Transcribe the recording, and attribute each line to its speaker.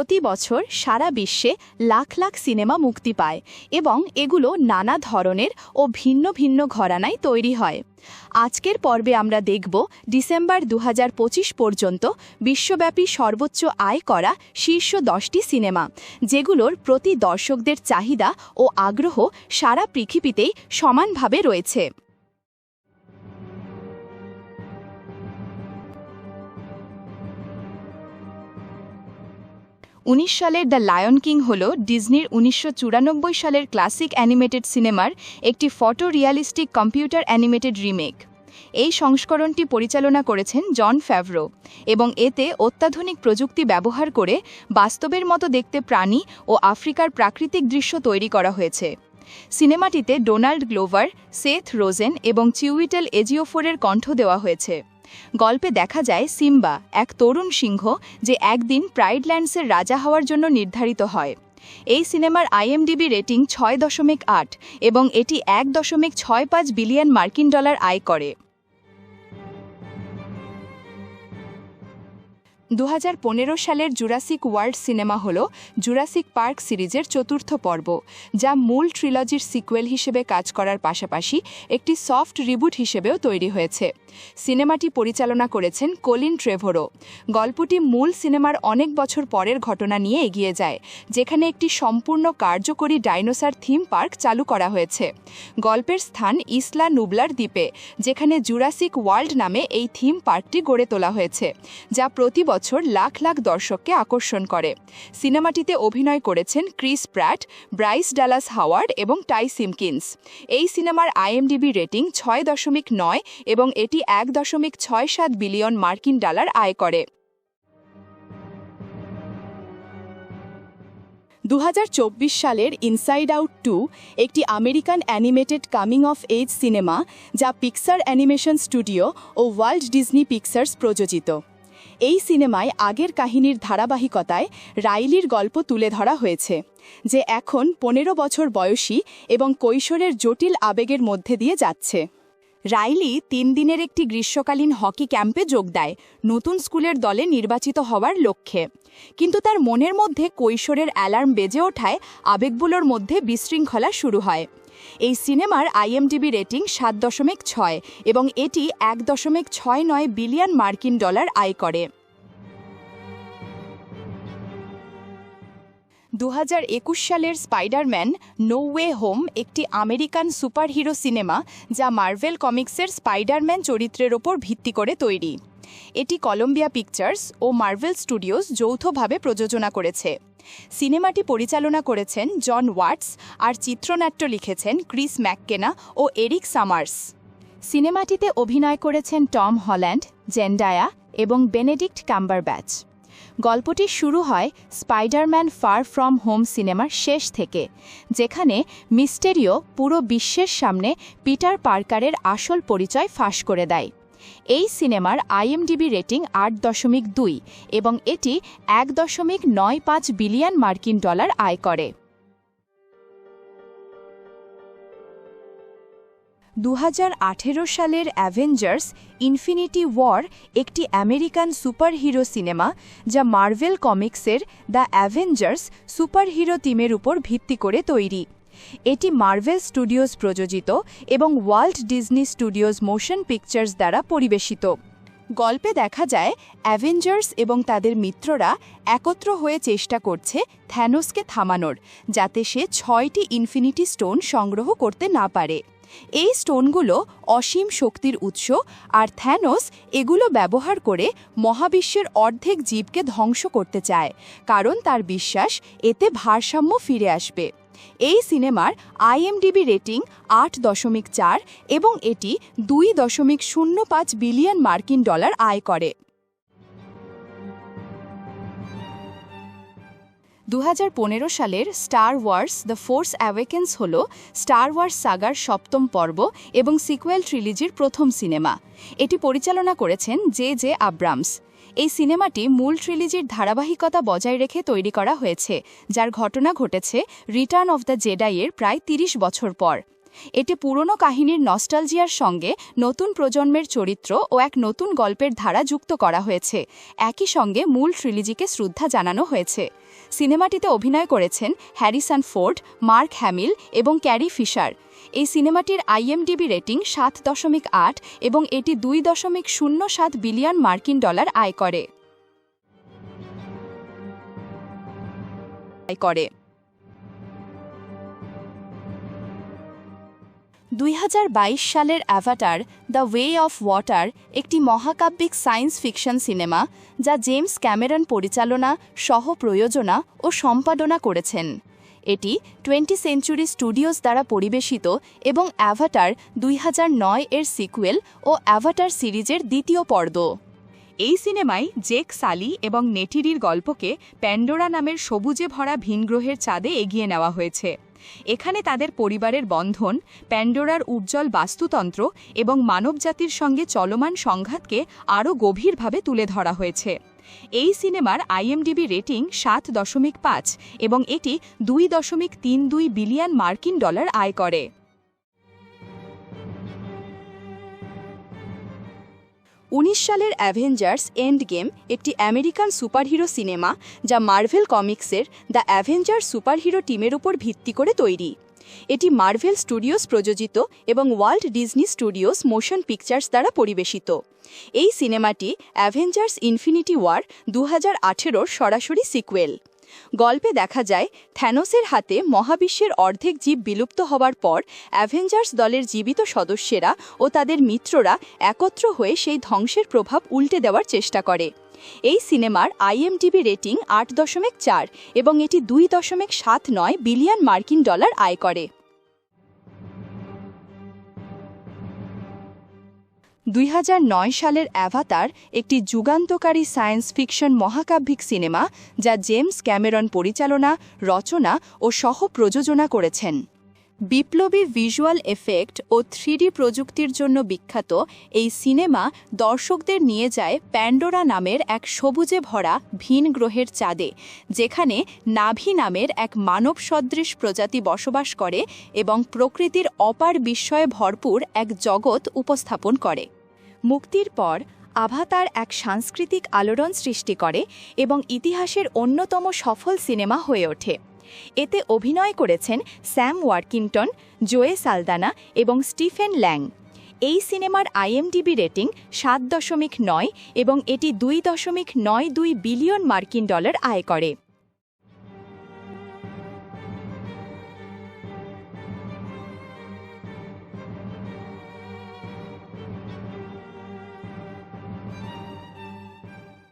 Speaker 1: প্রতি বছর সারা বিশ্বে লাখ লাখ সিনেমা মুক্তি পায় এবং এগুলো নানা ধরনের ও ভিন্ন ভিন্ন ঘরানায় তৈরি হয়। আজকের পর্বে আমরা দেখব ডিসেম্বর দু হাজার পঁচিশ পর্যন্ত বিশ্বব্যাপী সর্বোচ্চ আয় করা শীর্ষ দশটি সিনেমা, যেগুলোর প্রতি দর্শকদের চাহিদা ও আগ্রহ সারা পৃথিবীতেই সমানভাবে রয়েছে। সালের দ্য লায়ন কিং হল ডিজনির উনিশশো চুরানব্বই সালের ক্লাসিক অ্যানিমেটেড সিনেমার একটি photo realistic computer animated remake. এই সংস্করণটি পরিচালনা করেছেন জন ফ্যাভরো এবং এতে অত্যাধুনিক প্রযুক্তি ব্যবহার করে বাস্তবের মতো দেখতে প্রাণী ও আফ্রিকার প্রাকৃতিক দৃশ্য তৈরি করা হয়েছে। সিনেমাটিতে ডোনাল্ড গ্লোভার, সেথ রোজেন এবং চিউইটেল এজিওফোরের কণ্ঠ দেওয়া হয়েছে। গল্পে দেখা যায় সিম্বা, এক তরুণ সিংহ যে একদিন প্রাইডল্যান্ডসের রাজা হওয়ার জন্য নির্ধারিত হয়। এই সিনেমার আইএমডিবি রেটিং ছয় দশমিক আট এবং এটি এক দশমিক ছয় পাঁচ বিলিয়ন মার্কিন ডলার আয় করে। দু হাজার পনেরো সালের জুরাসিক ওয়ার্ল্ড সিনেমা হল জুরাসিক পার্ক সিরিজের চতুর্থ পর্ব, যা মূল ট্রিলজির সিকুয়েল হিসেবে কাজ করার পাশাপাশি একটি সফট রিবুট হিসেবেও তৈরি হয়েছে। সিনেমাটি পরিচালনা করেছেন কলিন ট্রেভোরো। গল্পটি মূল সিনেমার অনেক বছর পরের ঘটনা নিয়ে এগিয়ে যায়, যেখানে একটি সম্পূর্ণ কার্যকরী ডাইনোসার থিম পার্ক চালু করা হয়েছে। গল্পের স্থান ইসলা নুবলার দ্বীপে, যেখানে জুরাসিক ওয়ার্ল্ড নামে এই থিম পার্কটি গড়ে তোলা হয়েছে, যা প্রতি বছর লাখ লাখ দর্শককে আকর্ষণ করে। সিনেমাটিতে অভিনয় করেছেন Chris Pratt Bryce Dallas Howard এবং টাই সিমকিন্স। এই সিনেমার আইএমডিবি রেটিং ছয় দশমিক নয় এবং এটি এক দশমিক ছয় সাত বিলিয়ন মার্কিন ডলার আয় করে। দু হাজার চব্বিশ সালের ইনসাইড আউট টু একটি American animated coming of age cinema, যা পিক্সার অ্যানিমেশন স্টুডিও ও ওয়ার্ল্ড ডিজনি পিকচার্স প্রযোজিত। এই সিনেমায় আগের কাহিনীর ধারাবাহিকতায় রাইলির গল্প তুলে ধরা হয়েছে, যে এখন পনেরো বছর বয়সী এবং কৈশোরের জটিল আবেগের মধ্যে দিয়ে যাচ্ছে। রাইলি তিন দিনের একটি গ্রীষ্মকালীন হকি ক্যাম্পে যোগ দেয়, নতুন স্কুলের দলে নির্বাচিত হওয়ার লক্ষ্যে। কিন্তু তার মনের মধ্যে কৈশোরের অ্যালার্ম বেজে ওঠায়, আবেগগুলোর মধ্যে বিশৃঙ্খলা শুরু হয়। এই সিনেমার আইএমডিবি রেটিং সাত দশমিক ছয় এবং এটি এক দশমিক ছয় নয় বিলিয়ন মার্কিন ডলার আয় করে। দু হাজার একুশ সালের স্পাইডারম্যান নো ওয়ে হোম একটি আমেরিকান সুপারহিরো সিনেমা যা মার্ভেল কমিক্সের স্পাইডারম্যান চরিত্রের ওপর ভিত্তি করে তৈরি। এটি কলম্বিয়া পিকচার্স ও মার্ভেল স্টুডিওস যৌথভাবে প্রযোজনা করেছে। সিনেমাটি পরিচালনা করেছেন জন ওয়াটস আর চিত্রনাট্য লিখেছেন ক্রিস ম্যাককেনা ও এরিক সামার্স। সিনেমাটিতে অভিনয় করেছেন টম হল্যান্ড, জেন্ডায়া এবং বেনেডিক্ট কাম্বার ব্যাচ গল্পটি শুরু হয় স্পাইডারম্যান ফার ফ্রম হোম সিনেমার শেষ থেকে, যেখানে মিস্টেরিও পুরো বিশ্বের সামনে পিটার পার্কারের আসল পরিচয় ফাঁস করে দেয়। এই সিনেমার আইএমডিবি রেটিং আট দশমিক দুই এবং এটি এক দশমিক নয় পাঁচ বিলিয়ন মার্কিন ডলার আয় করে। দু হাজার আঠেরো সালের অ্যাভেঞ্জার্স ইনফিনিটি ওয়ার একটি আমেরিকান সুপারহিরো সিনেমা যা মার্ভেল কমিক্সের দ্য অ্যাভেঞ্জার্স সুপারহিরো টিমের উপর ভিত্তি করে তৈরি। এটি মার্ভেল স্টুডিওজ প্রযোজিত এবং World Disney Studios Motion Pictures দ্বারা পরিবেশিত। গল্পে দেখা যায় অ্যাভেঞ্জার্স এবং তাদের মিত্ররা একত্র হয়ে চেষ্টা করছে থ্যানোসকে থামানোর, যাতে সে ছয়টি ইনফিনিটি স্টোন সংগ্রহ করতে না পারে। এই স্টোনগুলো অসীম শক্তির উৎস আর থ্যানোস এগুলো ব্যবহার করে মহাবিশ্বের অর্ধেক জীবকে ধ্বংস করতে চায়, কারণ তার বিশ্বাস এতে ভারসাম্য ফিরে আসবে। এই সিনেমার আইএমডিবি রেটিং আট দশমিক চার এবং এটি দুই দশমিক শূন্য পাঁচ বিলিয়ন মার্কিন ডলার আয় করে। দু হাজার পনেরো সালের Star Wars the Force Awakens হল স্টার ওয়ার্স সাগার সপ্তম পর্ব এবং সিকুয়েল ট্রিলিজির প্রথম সিনেমা। এটি পরিচালনা করেছেন জে জে আব্রামস। এই সিনেমাটি মূল ট্রিলিজির ধারাবাহিকতা বজায় রেখে তৈরি করা হয়েছে, যার ঘটনা ঘটেছে রিটার্ন অফ দ্য জেডাইয়ের প্রায় ৩০ বছর পর। এটি পুরনো কাহিনীর নস্টালজিয়ার সঙ্গে নতুন প্রজন্মের চরিত্র ও এক নতুন গল্পের ধারা যুক্ত করা হয়েছে। একই সঙ্গে মূল ট্রিলিজিকে শ্রদ্ধা জানানো হয়েছে। সিনেমাটিতে অভিনয় করেছেন হ্যারিসন ফোর্ড, মার্ক হ্যামিল এবং ক্যারি ফিশার। এই সিনেমাটির আইএমডিবি রেটিং সাত দশমিক আট এবং এটি দুই দশমিক শূন্য সাত বিলিয়ন মার্কিন ডলার আয় করে। করে। দুই হাজার বাইশ সালের Avatar the Way of Water একটি মহাকাব্যিক সায়েন্স ফিকশন সিনেমা যা জেমস ক্যামেরন পরিচালনা সহ প্রয়োজনা ও সম্পাদনা করেছেন। এটি টোয়েন্টি সেঞ্চুরি স্টুডিওস দ্বারা পরিবেশিত এবং অ্যাভাটার দুই হাজার নয় এর সিকুয়েল ও অ্যাভাটার সিরিজের দ্বিতীয় পর্ব। এই সিনেমায় জেক সালি এবং নেটিরির গল্পকে প্যান্ডোরা নামের সবুজে ভরা ভিনগ্রহের চাঁদে এগিয়ে নেওয়া হয়েছে। এখানে তাদের পরিবারের বন্ধন, প্যান্ডোরার উজ্জ্বল বাস্তুতন্ত্র এবং মানবজাতির সঙ্গে চলমান সংঘাতকে আরও গভীরভাবে তুলে ধরা হয়েছে। এই সিনেমার আইএমডিবি রেটিং সাত দশমিক পাঁচ এবং এটি দুই দশমিক তিন দুই বিলিয়ন মার্কিন ডলার আয় করে। উনিশ সালের অ্যাভেঞ্জার্স এন্ড গেম একটি আমেরিকান সুপারহিরো সিনেমা যা মার্ভেল কমিক্সের দ্য অ্যাভেঞ্জার সুপারহিরো টিমের উপর ভিত্তি করে তৈরি। এটি মার্ভেল স্টুডিওস প্রযোজিত এবং World Disney Studios Motion Pictures দ্বারা পরিবেশিত। এই সিনেমাটি অ্যাভেঞ্জার্স ইনফিনিটি ওয়ার দু হাজার সরাসরি সিকুয়েল। গল্পে দেখা যায়, থ্যানোসের হাতে মহাবিশ্বের অর্ধেক জীব বিলুপ্ত হওয়ার পর, অ্যাভেঞ্জার্স দলের জীবিত সদস্যেরা ও তাদের মিত্ররা একত্র হয়ে সেই ধ্বংসের প্রভাব উল্টে দেওয়ার চেষ্টা করে। এই সিনেমার আইএমডিবি রেটিং আট দশমিক চার এবং এটি দুই দশমিক সাত নয় বিলিয়ন মার্কিন ডলার আয় করে। দুই হাজার নয় সালের অ্যাভাতার একটি যুগান্তকারী সায়েন্স ফিকশন মহাকাব্যিক সিনেমা যা জেমস ক্যামেরন পরিচালনা, রচনা ও সহ প্রযোজনা করেছেন। বিপ্লবী ভিজুয়াল এফেক্ট ও থ্রিডি প্রযুক্তির জন্য বিখ্যাত এই সিনেমা দর্শকদের নিয়ে যায় প্যান্ডোরা নামের এক সবুজে ভরা ভিন গ্রহের চাঁদে, যেখানে নাভি নামের এক মানব সদৃশ প্রজাতি বসবাস করে এবং প্রকৃতির অপার বিস্ময়ে ভরপুর এক জগৎ উপস্থাপন করে। মুক্তির পর আভাতার এক সাংস্কৃতিক আলোড়ন সৃষ্টি করে এবং ইতিহাসের অন্যতম সফল সিনেমা হয়ে ওঠে। এতে অভিনয় করেছেন স্যাম ওয়ার্কিংটন, জোয়ে সালদানা এবং স্টিফেন ল্যাং। এই সিনেমার আইএমডিবি রেটিং সাত দশমিক নয় এবং এটি দুই দশমিক নয় দুই বিলিয়ন মার্কিন ডলার আয় করে।